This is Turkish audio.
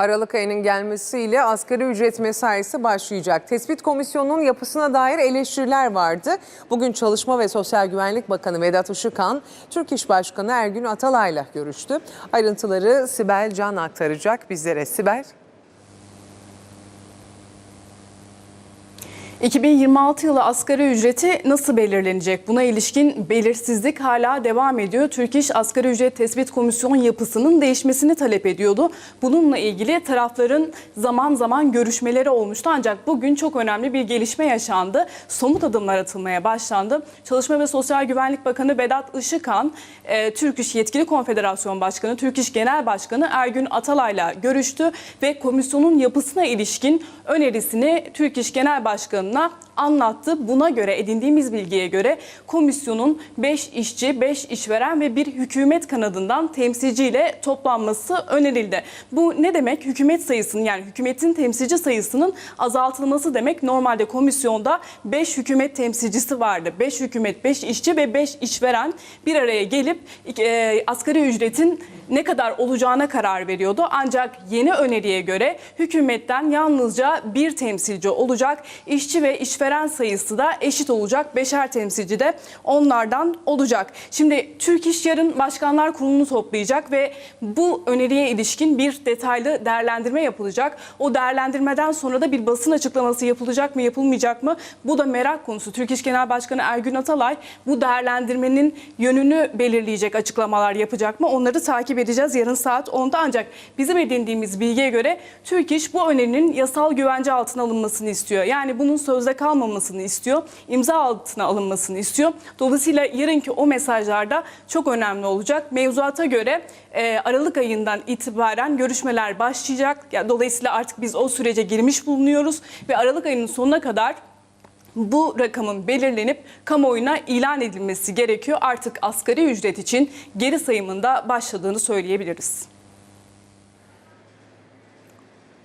Aralık ayının gelmesiyle asgari ücret mesaisi başlayacak. Tespit komisyonunun yapısına dair eleştiriler vardı. Bugün Çalışma ve Sosyal Güvenlik Bakanı Vedat Işıkhan, Türk İş Başkanı Ergün Atalay'la görüştü. Ayrıntıları Sibel Can aktaracak bizlere. Sibel. 2026 yılı asgari ücreti nasıl belirlenecek? Buna ilişkin belirsizlik hala devam ediyor. Türk İş Asgari Ücret Tespit Komisyon yapısının değişmesini talep ediyordu. Bununla ilgili tarafların zaman zaman görüşmeleri olmuştu. Ancak bugün çok önemli bir gelişme yaşandı. Somut adımlar atılmaya başlandı. Çalışma ve Sosyal Güvenlik Bakanı Vedat Işıkhan, e, Türk İş Yetkili Konfederasyon Başkanı, Türk İş Genel Başkanı Ergün Atalay'la görüştü ve komisyonun yapısına ilişkin önerisini Türk İş Genel Başkanı'na anlattı. Buna göre edindiğimiz bilgiye göre komisyonun 5 işçi, 5 işveren ve bir hükümet kanadından temsilciyle toplanması önerildi. Bu ne demek? Hükümet sayısının yani hükümetin temsilci sayısının azaltılması demek. Normalde komisyonda 5 hükümet temsilcisi vardı. 5 hükümet, 5 işçi ve 5 işveren bir araya gelip e, asgari ücretin ne kadar olacağına karar veriyordu. Ancak yeni öneriye göre hükümetten yalnızca bir temsilci olacak. Ve işveren sayısı da eşit olacak. Beşer temsilci de onlardan olacak. Şimdi Türk İş yarın Başkanlar Kurulu'nu toplayacak ve bu öneriye ilişkin bir detaylı değerlendirme yapılacak. O değerlendirmeden sonra da bir basın açıklaması yapılacak mı yapılmayacak mı? Bu da merak konusu. Türk İş Genel Başkanı Ergün Atalay bu değerlendirmenin yönünü belirleyecek açıklamalar yapacak mı? Onları takip edeceğiz yarın saat 10'da ancak bizim edindiğimiz bilgiye göre Türk İş bu önerinin yasal güvence altına alınmasını istiyor. Yani bunun sözde kalmamasını istiyor. imza altına alınmasını istiyor. Dolayısıyla yarınki o mesajlarda çok önemli olacak. Mevzuata göre e, Aralık ayından itibaren görüşmeler başlayacak. Yani dolayısıyla artık biz o sürece girmiş bulunuyoruz ve Aralık ayının sonuna kadar bu rakamın belirlenip kamuoyuna ilan edilmesi gerekiyor. Artık asgari ücret için geri sayımında başladığını söyleyebiliriz.